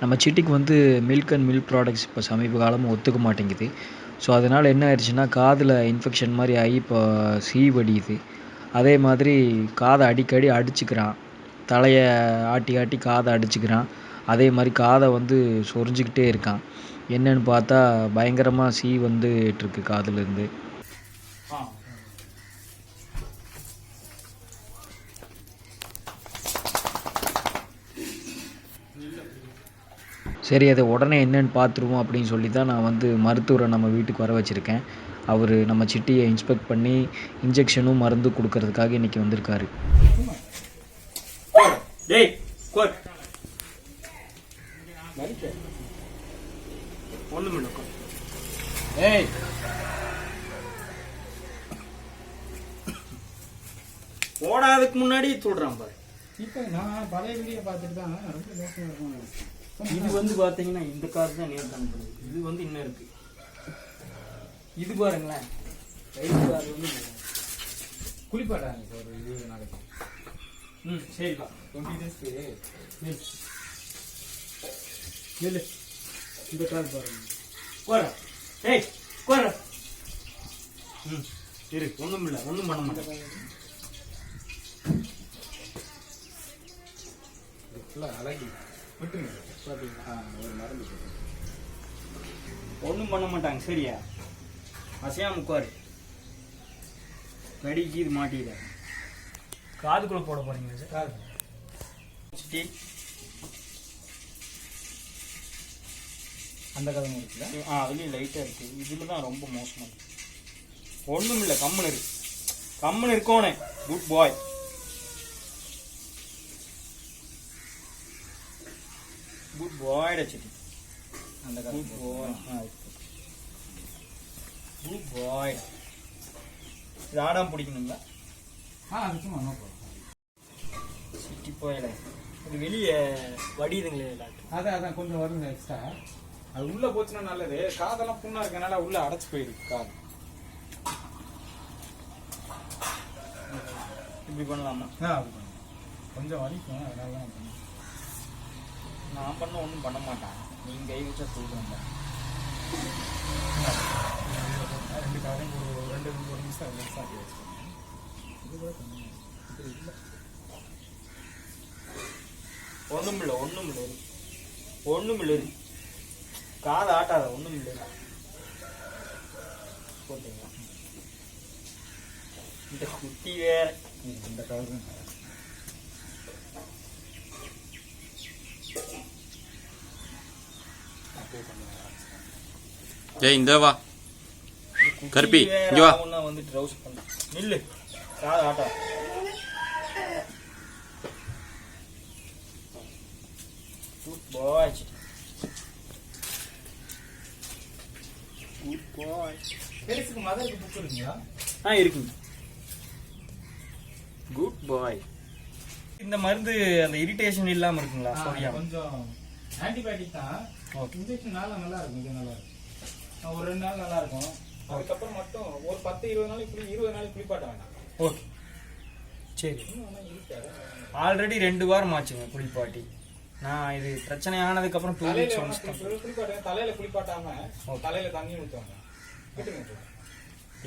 நம்ம சிட்டிக்கு வந்து மில்க் அண்ட் மில்க் ப்ராடக்ட்ஸ் இப்போ சமீப காலமாக ஒத்துக்க மாட்டேங்குது. ஸோ அதனால் என்ன ஆயிடுச்சுன்னா காதில் இன்ஃபெக்ஷன் மாதிரி ஆகி இப்போ சீ வடியுது. அதே மாதிரி காதை அடிக்கடி அடிச்சுக்கிறான். தலையை ஆட்டி ஆட்டி காதை அடிச்சுக்கிறான். அதே மாதிரி காதை வந்து சொரிஞ்சுக்கிட்டே இருக்கான். என்னன்னு பார்த்தா பயங்கரமாக சீ வந்துட்டுருக்கு காதுலேருந்து சரி அதை உடனே என்னன்னு பார்த்துருவோம் அப்படின்னு சொல்லி தான் நான் வந்து மருத்துவரை நம்ம வீட்டுக்கு வர வச்சுருக்கேன். அவர் நம்ம சிட்டியை இன்ஸ்பெக்ட் பண்ணி இன்ஜெக்ஷனும் மருந்து கொடுக்கறதுக்காக இன்றைக்கி வந்திருக்காரு. ஓடாததுக்கு முன்னாடி சொல்றான் பாரு. இப்போ நான் பழைய வீடியோ பார்த்துட்டு தான் ரொம்ப மோசமாக இருக்கும் இது வந்து பார்த்தீங்கன்னா இந்த கார் தான் நேர் இது வந்து இன்னும் இருக்கு. இது பாருங்களேன். ரயில் கார் வந்து இது. குளிப்பாட்டாங்க சார் ஒரு இருபது நாளைக்கு ம் சரிப்பா டுவெண்ட்டி டேஸ்க்கு இல்லை இந்த கார் பாருங்க. கோர ஏய் கோர ம் இரு. ஒன்றும் இல்லை. ஒன்றும் பண்ண மாட்டேன். ஃபுல்லாக அழகி. விட்டுருங்க. ஒரு மருந்து. ஒண்ணும் பண்ண மாட்டாங்க சரியா? அசையாம உட்காரு. கடிக்கு இது மாட்டிட காதுக்குள்ள போட போறீங்க சார்? சிட்டி அந்த கதை இருக்குல்ல ஆ அதுலேயும் லைட்டாக இருக்கு. இதில் தான் ரொம்ப மோசமாக இருக்கு. ஒன்றும் இல்லை கம்முன்னு இருக்கு. கம்முன்னு இருக்கோனே குட் பாய் குட் பாய்டா சிட்டி அந்த குட் பாய் குட் பாய் இது ஆடாம பிடிக்கணுங்களா ஆ சும்மா நோ சிட்டி போயில இது வெளியே வடியுதுங்களே அதான் அதான் கொஞ்சம் வருங்க எக்ஸ்ட்ரா அது உள்ளே போச்சுன்னா நல்லது. காதெல்லாம் புண்ணா இருக்கனால உள்ள அடைச்சு போயிருக்கு காது. இப்படி பண்ணலாமா? ஆ அது பண்ணுங்க கொஞ்சம் வலிக்கும் அதனால தான் நான் பண்ண ஒன்றும் பண்ண மாட்டேன். நீங்கள் கை வச்சா சொல்கிறேன் ரெண்டு காரையும் ஒரு ரெண்டு ஒரு நிமிஷம் நிமிஷம் ஆக்கி வச்சுக்கோங்க இது கூட இல்லை. ஒன்றும் இல்லை ஒன்றும் இல்லை. ஒன்றும் இல்லை. காதை ஆட்டாத ஒன்றும் இல்லை. போட்டீங்களா இந்த குட்டி வேற. இந்த கலர் கொஞ்சம் ஏய் இந்த வா. கருப்பி, இங்க வா. வந்து ட்ரௌஸ் பண்ண. நில்லு. காதை ஆட்டா. குட் பாய் குட் பாய் பெருசுக்கு மதருக்கு புக் இருக்குங்களா? ஆ இருக்குங்க. குட் பாய் இந்த மருந்து அந்த இரிட்டேஷன் இல்லாம இருக்குங்களா? ஆ, சொரியாம கொஞ்சம் ஆன்டிபயோட்டிக் தான். ஓகே இன்ஜெக்ஷன் நாள் நல்லா இருக்கும் இது நல்லா இருக்கும் ஒரு ரெண்டு நாள் நல்லா இருக்கும் அதுக்கப்புறம் மட்டும் ஒரு பத்து இருபது நாளைக்கு குளி இருபது நாளைக்கு குளிப்பாட்ட வேண்டாம். ஓகே சரி. ஆல்ரெடி ரெண்டு வாரம் ஆச்சுங்க குளிப்பாட்டி. நான் இது பிரச்சனை ஆனதுக்கு அப்புறம் டூ வீக்ஸ் ஒன்ஸ் குளிப்பாட்டுங்க. தலையில குளிப்பாட்டாம ஓகே. தலையில தண்ணி ஊற்றுவாங்க.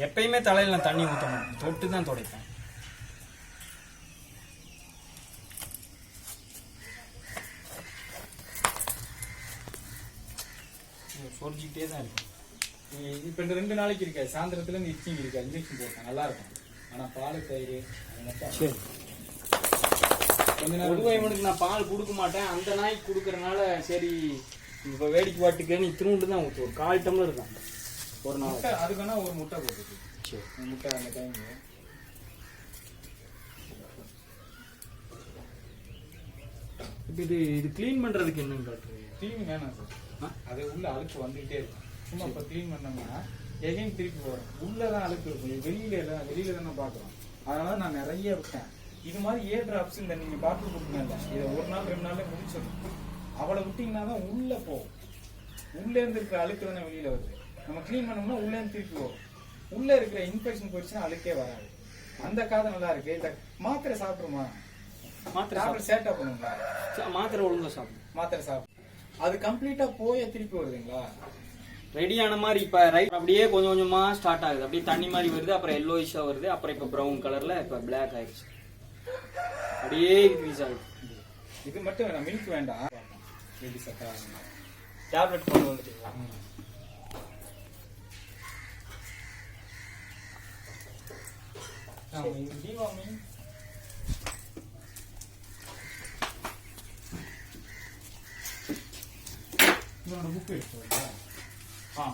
எப்பயுமே தலையில நான் தண்ணி ஊற்ற மாட்டேன். தொட்டு தான் துடைப்பேன். சொரிஞ்சிக்கிட்டே தான் இருக்கும். நீ- இப்ப இந்த ரெண்டு நாளைக்கு இருக்காது சாயந்தரத்துல இச்சிங் இருக்கா இன்ஜெக்ஷன் போட்டேன் நல்லா இருக்கும். ஆனா பால் தயிர் சரி. கொஞ்ச நேரம் நான் பால் கொடுக்க மாட்டேன். அந்த நாய்க்கு கொடுக்கறனால சரி இப்போ வேடிக்கை பாட்டுக்கேன்னு இத்தினூண்டு தான் ஊற்று ஒரு கால் டம்ளர் தான் ஒரு நாள். அதுக்கான ஒரு முட்டை போட்டுருக்கு சரி. முட்டை அந்த டைம்ல. இப்போ இது இது க்ளீன் பண்ணுறதுக்கு என்னன்னு டாக்டர் க்ளீன் வேணாம் சார் அது உள்ள அழுக்கு வந்துகிட்டே இருக்கும். சும்மா இப்போ க்ளீன் பண்ணோம்னா எகைன் திருப்பி வரும். உள்ளதான் அழுக்கு இருக்கும். வெளியில எல்லாம் வெளியில தானே பார்க்குறோம். அதனால நான் நிறைய விட்டேன் இது மாதிரி ஏர் டிராப்ஸ் இந்த நீங்க பாட்டில் கொடுக்கல இதை ஒரு நாள் ரெண்டு நாள்ல முடிச்சிடும் அவளை விட்டீங்கன்னா தான் உள்ள போகும். உள்ள இருந்து இருக்கிற அழுக்கு தானே வெளியில வருது. நம்ம க்ளீன் பண்ணோம்னா உள்ள இருந்து திருப்பி வரும். உள்ள இருக்கிற இன்ஃபெக்ஷன் போயிடுச்சுன்னா அழுக்கே வராது. அந்த காதை நல்லா இருக்கு. இந்த மாத்திரை சாப்பிடுமா மாத்திரை டேப்லெட் சேட்டா பண்ணுங்களா? சாப்பிடு மாத்திரை ஒழுங்கா சாப்பிடு. மாத்திரை சாப்பிடு. அது கம்ப்ளீட்டா போய் திருப்பி வருதுங்களா? ரெடியான மாதிரி இப்போ ரைட் அப்படியே கொஞ்சம் கொஞ்சமா ஸ்டார்ட் ஆகுது. அப்படியே தண்ணி மாதிரி வருது அப்புறம் எல்லோயிஷா வருது அப்புறம் இப்போ ப்ரௌன் கலர்ல இப்போ பிளாக் ஆயிடுச்சு. அப்படியே இன்க்ரீஸ் ஆகுது. இது மட்டும் வேணாம் மில்க் வேண்டாம். எப்படி செட் ஆகுங்க டேப்லெட் கொண்டு வந்துட்டீங்களா தீபாவளி இதோட புக் எடுத்து ஆ